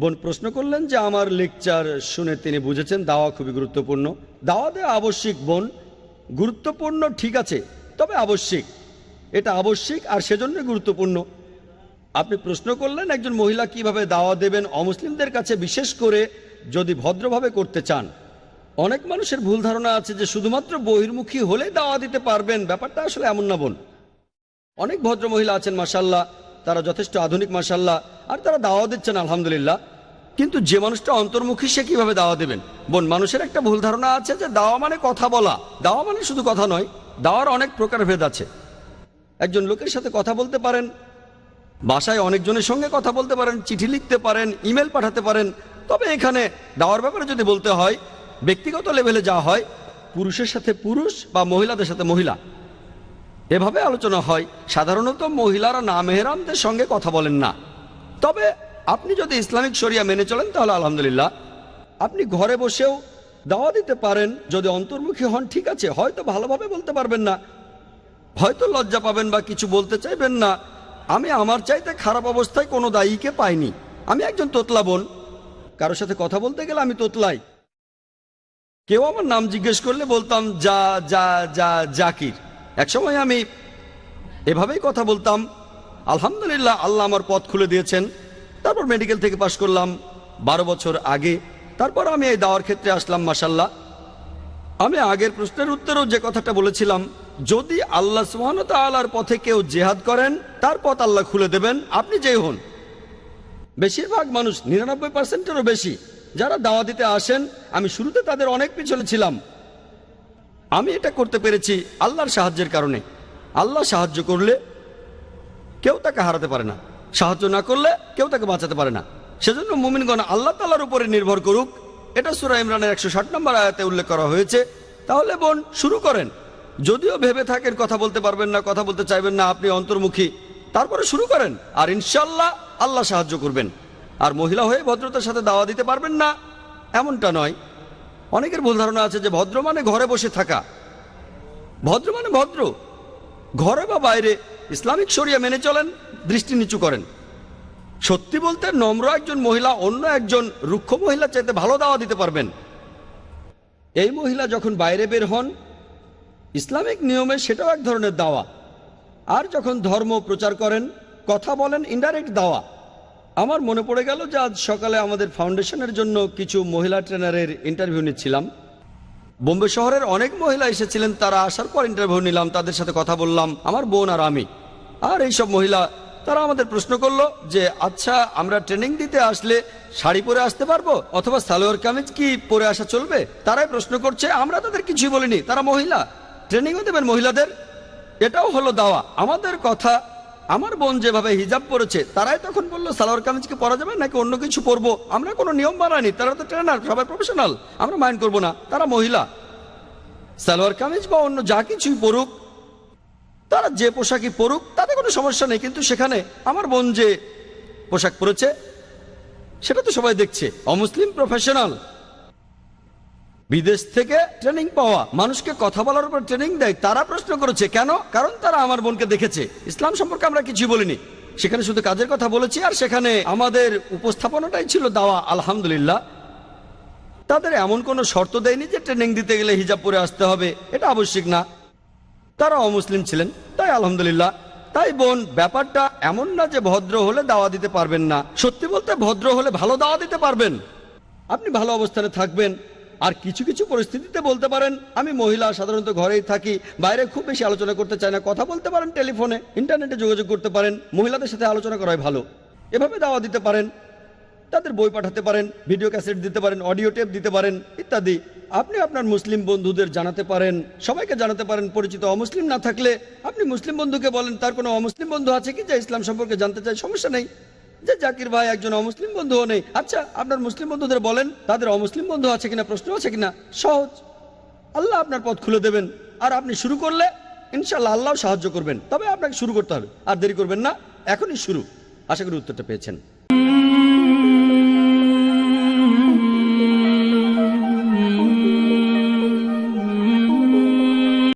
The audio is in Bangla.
প্রশ্ন করলেন যে আমার লেকচার শুনে তিনি বুঝেছেন দাওয়া খুবই গুরুত্বপূর্ণ। দাওয়া দেওয়া আবশ্যিক বোন, গুরুত্বপূর্ণ ঠিক আছে, তবে আবশ্যিক। এটা আবশ্যিক আর সেজন্য গুরুত্বপূর্ণ। আপনি প্রশ্ন করলেন একজন মহিলা কীভাবে দাওয়া দেবেন অমুসলিমদের কাছে বিশেষ করে যদি ভদ্রভাবে করতে চান। অনেক মানুষের ভুল ধারণা আছে যে শুধুমাত্র বহির্মুখী হলে দাওয়া দিতে পারবেন। ব্যাপারটা আসলে এমন না বোন। অনেক ভদ্র মহিলা আছেন মাসাল্লাহ তারা যথেষ্ট আধুনিক মাসাল্লাহ আর তারা দাওয়া দিচ্ছেন, আলহামদুলিল্লাহ। কিন্তু যে মানুষটা অন্তর্মুখী, সে কীভাবে দাওয়া দেবেন? বোন, মানুষের একটা ভুল ধারণা আছে যে দাওয়া মানে কথা বলা। দাওয়া মানে শুধু কথা নয়, দাওয়ার অনেক প্রকারভেদ আছে। একজন লোকের সাথে কথা বলতে পারেন, বাসায় অনেকজনের সঙ্গে কথা বলতে পারেন, চিঠি লিখতে পারেন, ইমেল পাঠাতে পারেন, তবে এখানে দাওয়ার ব্যাপারে যদি বলতে হয়, ব্যক্তিগত লেভেলে যা হয়, পুরুষের সাথে পুরুষ বা মহিলাদের সাথে মহিলা। এভাবে আলোচনা হয়। সাধারণত মহিলারা না মেহরামদের সঙ্গে কথা বলেন না। তবে আপনি যদি ইসলামিক শরিয়া মেনে চলেন তাহলে আলহামদুলিল্লাহ। আপনি ঘরে বসেও দাওয়া দিতে পারেন। যদি অন্তর্মুখী হন, ঠিক আছে। হয়তো ভালোভাবে বলতে পারবেন না। হয়তো লজ্জা পাবেন বা কিছু বলতে চাইবেন না। আমি আমার চাইতে খারাপ অবস্থায় কোনো দায়ীকে পাইনি। আমি একজন তোতলা বোন। কারোর সাথে কথা বলতে গেলে আমি তোতলাই। কেউ আমার নাম জিজ্ঞেস করলে বলতাম যা যা যা, জাকির। একসময় আমি এভাবেই কথা বলতাম, আলহামদুলিল্লাহ, আল্লাহ আমার পথ খুলে দিয়েছেন। তারপর মেডিকেল থেকে পাশ করলাম। বারো বছর আগে। তারপর আমি এই দাওয়ার ক্ষেত্রে আসলাম মাসাল্লাহ আমি আগের প্রশ্নের উত্তরেও যে কথাটা বলেছিলাম, যদি আল্লাহ সুহানত আল্লাহর পথে কেউ জেহাদ করেন, তার পথ আল্লাহ খুলে দেবেন, আপনি যেই হন। বেশিরভাগ মানুষ, নিরানব্বই পার্সেন্টেরও বেশি, যারা দাওয়া দিতে আসেন, আমি শুরুতে তাদের অনেক পিছনে ছিলাম। আমি এটা করতে পেরেছি আল্লাহর সাহায্যের কারণে। আল্লাহ সাহায্য করলে কেউ তাকে হারাতে পারে না। সাহায্য না করলে কেউ তাকে বাঁচাতে পারে না। সেজন্য মুমিনগণ আল্লাহ তালার উপরে নির্ভর করুক। এটা সুরা ইমরানের একশো ষাট নম্বর আয়াতে উল্লেখ করা হয়েছে। তাহলে বোন, শুরু করেন। যদিও ভেবে থাকেন, কথা বলতে পারবেন না, কথা বলতে চাইবেন না, আপনি অন্তর্মুখী। তারপরে শুরু করেন। আর ইনশাল্লাহ আল্লাহ সাহায্য করবেন। আর মহিলা হয়ে ভদ্রতার সাথে দাওয়া দিতে পারবেন না, এমনটা নয়। অনেকের ভুল ধারণা আছে যে ভদ্র মানে ঘরে বসে থাকা। ভদ্র মানে ভদ্র। ঘরে বা বাইরে ইসলামিক শরিয়া মেনে চলেন, দৃষ্টি নিচু করেন। সত্যি বলতে নম্র একজন মহিলা অন্য একজন রুক্ষ মহিলা চাইতে ভালো দাওয়া দিতে পারবেন। এই মহিলা যখন বাইরে বের হন, ইসলামিক নিয়মে সেটাও এক ধরনের দাওয়া। আর যখন ধর্ম প্রচার করেন, কথা বলেন ইনডাইরেক্ট দাওয়া। আমার মনে পড়ে গেল যে আজ সকালে আমাদের ফাউন্ডেশনের জন্য কিছু মহিলা ট্রেনারের ইন্টারভিউ নিচ্ছিলাম। বোম্বে শহরের অনেক মহিলা এসেছিলেন, তারা আসার পর ইন্টারভিউ নিলাম, তাদের সাথে কথা বললাম, আমার বোন আর আমি। আর এইসব মহিলা, তারা আমাদের প্রশ্ন করল যে আচ্ছা আমরা ট্রেনিং দিতে আসলে শাড়ি পরে আসতে পারব? অথবা সালোয়ার কামিজ কি পরে আসা চলবে? তারাই প্রশ্ন করছে, আমরা তাদের কিছুই বলিনি, তারা মহিলা। ট্রেনিংও দেবেন মহিলাদের? এটাও হলো দাওয়া। আমাদের কথা আমার বোন যেভাবে হিজাব পরেছে, তারাই তখন বলল, সালোয়ার কামিজকে পরা যাবে নাকি অন্য কিছু পরবো? আমরা কোনো নিয়ম বানাইনি তারা তো ট্রেনার সবাই প্রফেশনাল আমরা মাইন্ড করব না, তারা মহিলা। সালোয়ার কামিজ বা অন্য যা কিছুই পরুক, তারা যে পোশাকই পরুক, তাতে কোনো সমস্যা নেই, কিন্তু সেখানে আমার বোন যে পোশাক পরেছে, সেটা তো সবাই দেখছে, অমুসলিম প্রফেশনাল বিদেশ থেকে ট্রেনিং পাওয়া, মানুষকে কথা বলার উপর ট্রেনিং দেয়, তারা প্রশ্ন করেছে, কেন? কারণ তারা আমার বোনকে দেখেছে। ইসলাম সম্পর্কে আমরা কিছু বলিনি। সেখানে শুধু কাজের কথা বলেছি, আর সেখানে আমাদের উপস্থাপনাটাই ছিল দাওয়া, আলহামদুলিল্লাহ। তাদের এমন কোনো শর্ত দেয়নি যে ট্রেনিং দিতে গেলে হিজাব পরে আসতে হবে, এটা আবশ্যিক না। তারা অমুসলিম ছিলেন, তাই আলহামদুলিল্লাহ। তাই বোন, ব্যাপারটা এমন না যে ভদ্র হলে দাওয়া দিতে পারবেন না। সত্যি বলতে, ভদ্র হলে ভালো দাওয়া দিতে পারবেন। আপনি ভালো অবস্থানে থাকবেন আর কিছু কিছু পরিস্থিতিতে বলতে পারেন, আমি মহিলা সাধারণত ঘরেই থাকি, বাইরে খুব বেশি আলোচনা করতে চাই না, কথা বলতে পারেন টেলিফোনে, ইন্টারনেটে যোগাযোগ করতে পারেন, মহিলাদের সাথে আলোচনা করাই ভালো। এভাবে দাওয়া দিতে পারেন, তাদের বই পাঠাতে পারেন, ভিডিও ক্যাসেট দিতে পারেন, অডিও টেপ দিতে পারেন, ইত্যাদি। আপনি আপনার মুসলিম বন্ধুদের জানাতে পারেন, সবাইকে জানাতে পারেন, পরিচিত অমুসলিম না থাকলে আপনি মুসলিম বন্ধুকে বলেন, তার কোনো অমুসলিম বন্ধু আছে কি যা ইসলাম সম্পর্কে জানতে চাই সমস্যা নেই। যে জাকির ভাই একজন অমুসলিম বন্ধুও নেই। আচ্ছা আপনার মুসলিম বন্ধুদের বলেন, তাদের অমুসলিম বন্ধু আছে কিনা, প্রশ্ন আছে কিনা? সহজ। আল্লাহ আপনার পথ খুলে দেবেন। আর আপনি শুরু করলে ইনশাল্লাহ আল্লাহ সাহায্য করবেন। তবে আপনাকে শুরু করতে হবে। আর দেরি করবেন না, এখনই শুরু। আশা করি উত্তরটা পেয়েছেন।